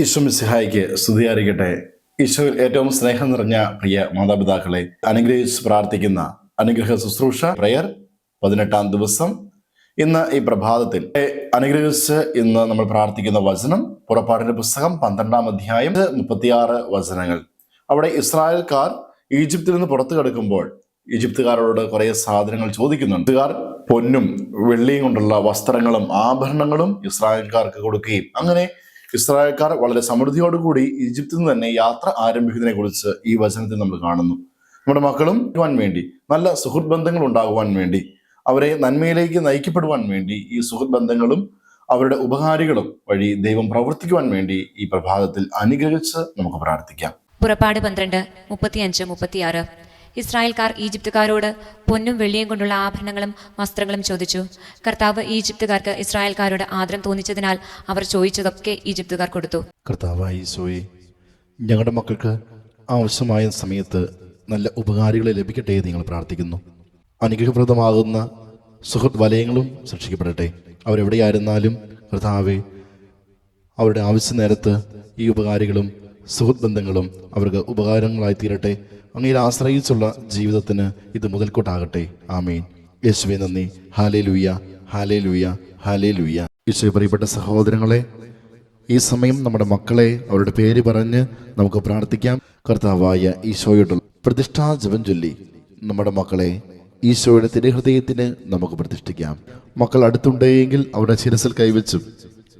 ഈശോ സ്തുതി സ്തുതിയായിരിക്കട്ടെ. ഈശോയിൽ ഏറ്റവും സ്നേഹം നിറഞ്ഞ പ്രിയ മാതാപിതാക്കളെ അനുഗ്രഹിച്ച് പ്രാർത്ഥിക്കുന്ന അനുഗ്രഹ ശുശ്രൂഷ പ്രയർ പതിനെട്ടാം ദിവസം. ഇന്ന് ഈ പ്രഭാതത്തിൽ അനുഗ്രഹിച്ച് ഇന്ന് നമ്മൾ പ്രാർത്ഥിക്കുന്ന വചനം പുറപ്പാടിന്റെ പുസ്തകം പന്ത്രണ്ടാം അധ്യായം മുപ്പത്തിയാറ് വചനങ്ങൾ. അവിടെ ഇസ്രായേൽക്കാർ ഈജിപ്തിൽ നിന്ന് പുറത്തു കിടക്കുമ്പോൾ ഈജിപ്തുകാരോട് കുറേ സാധനങ്ങൾ ചോദിക്കുന്നുണ്ട്. പൊന്നും വെള്ളിയും കൊണ്ടുള്ള വസ്ത്രങ്ങളും ആഭരണങ്ങളും ഇസ്രായേൽക്കാർക്ക് കൊടുക്കുകയും അങ്ങനെ ഇസ്രായേൽക്കാർ വളരെ സമൃദ്ധിയോടുകൂടി ഈജിപ്തിൽ നിന്ന് തന്നെ യാത്ര ആരംഭിക്കുന്നതിനെ കുറിച്ച് ഈ വചനത്തിൽ നമ്മൾ കാണുന്നു. നമ്മുടെ മക്കളും വേണ്ടി നല്ല സുഹൃത്ത് ബന്ധങ്ങൾ ഉണ്ടാകുവാൻ വേണ്ടി അവരെ നന്മയിലേക്ക് നയിക്കപ്പെടുവാൻ വേണ്ടി ഈ സുഹൃത്ത് ബന്ധങ്ങളും അവരുടെ ഉപകാരികളും വഴി ദൈവം പ്രവർത്തിക്കുവാൻ വേണ്ടി ഈ പ്രഭാതത്തിൽ അനുഗ്രഹിച്ച് നമുക്ക് പ്രാർത്ഥിക്കാം. പുറപ്പാട് പന്ത്രണ്ട് മുപ്പത്തിയഞ്ച് മുപ്പത്തിയാറ്. ഇസ്രായേൽക്കാർ ഈജിപ്തുകാരോട് പൊന്നും വെള്ളിയും കൊണ്ടുള്ള ആഭരണങ്ങളും വസ്ത്രങ്ങളും ചോദിച്ചു. കർത്താവ് ഈജിപ്തുകാർക്ക് ഇസ്രായേൽക്കാരോട് ആദരം തോന്നിച്ചതിനാൽ അവർ ചോദിച്ചതൊക്കെ ഈജിപ്തുകാർ കൊടുത്തു. കർത്താവായി ഞങ്ങളുടെ മക്കൾക്ക് ആവശ്യമായ സമയത്ത് നല്ല ഉപകാരികളെ ലഭിക്കട്ടെ നിങ്ങൾ പ്രാർത്ഥിക്കുന്നു. അനുഗ്രഹപ്രദമാകുന്ന സുഹൃത്ത് വലയങ്ങളും സൃഷ്ടിക്കപ്പെടട്ടെ അവരെവിടെയായിരുന്നാലും കർത്താവെ അവരുടെ ആവശ്യ നേരത്ത് ഈ ഉപകാരികളും സുഹൃത്ത് ബന്ധങ്ങളും അവർക്ക് ഉപകാരങ്ങളായി തീരട്ടെ. അങ്ങയിൽ ആശ്രയിച്ചുള്ള ജീവിതത്തിന് ഇത് മുതൽക്കൂട്ടാകട്ടെ. ആമീൻ. യേശുവെ നന്ദി. ഹാലേ ലൂയ ഹാലേ ലൂയ ഹാലേ ലൂയ യേശുവെ പ്രിയപ്പെട്ട സഹോദരങ്ങളെ ഈ സമയം നമ്മുടെ മക്കളെ അവരുടെ പേര് പറഞ്ഞ് നമുക്ക് പ്രാർത്ഥിക്കാം. കർത്താവായ ഈശോയോടുള്ള പ്രതിഷ്ഠാ ജപം ചൊല്ലി നമ്മുടെ മക്കളെ ഈശോയുടെ തിരുഹൃദയത്തിന് നമുക്ക് പ്രതിഷ്ഠിക്കാം. മക്കൾ അടുത്തുണ്ടെങ്കിൽ അവരുടെ ശിരസിൽ കൈവച്ചും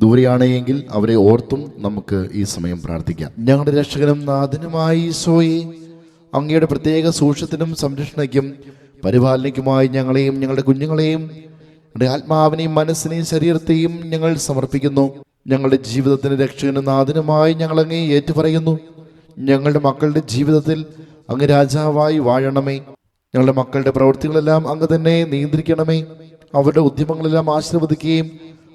ദൂരെയാണെങ്കിൽ അവരെ ഓർത്തും നമുക്ക് ഈ സമയം പ്രാർത്ഥിക്കാം. ഞങ്ങളുടെ രക്ഷകനും നാഥനുമായി ഈശോയെ അങ്ങയുടെ പ്രത്യേക സൂക്ഷ്യത്തിനും സംരക്ഷണയ്ക്കും പരിപാലനയ്ക്കുമായി ഞങ്ങളെയും ഞങ്ങളുടെ കുഞ്ഞുങ്ങളെയും ഞങ്ങളുടെ ആത്മാവിനെയും മനസ്സിനെയും ശരീരത്തെയും ഞങ്ങൾ സമർപ്പിക്കുന്നു. ഞങ്ങളുടെ ജീവിതത്തിന് രക്ഷകനും നാഥനുമായി ഞങ്ങൾ അങ്ങേ ഏറ്റുപറയുന്നു. ഞങ്ങളുടെ മക്കളുടെ ജീവിതത്തിൽ അങ്ങ് രാജാവായി വാഴണമേ. ഞങ്ങളുടെ മക്കളുടെ പ്രവൃത്തികളെല്ലാം അങ്ങ് തന്നെ നിയന്ത്രിക്കണമേ. അവരുടെ ഉദ്യമങ്ങളെല്ലാം ആശീർവദിക്കുകയും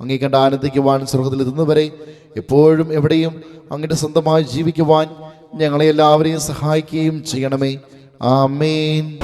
അങ്ങേ കണ്ട് ആനന്ദിക്കുവാൻ സ്വർഗത്തിൽ എത്തുന്നവരെ എപ്പോഴും എവിടെയും അങ്ങയുടെ സ്വന്തമായി ജീവിക്കുവാൻ ഞങ്ങളെ എല്ലാവരെയും സഹായിക്കുകയും ചെയ്യണമേ. ആമേൻ.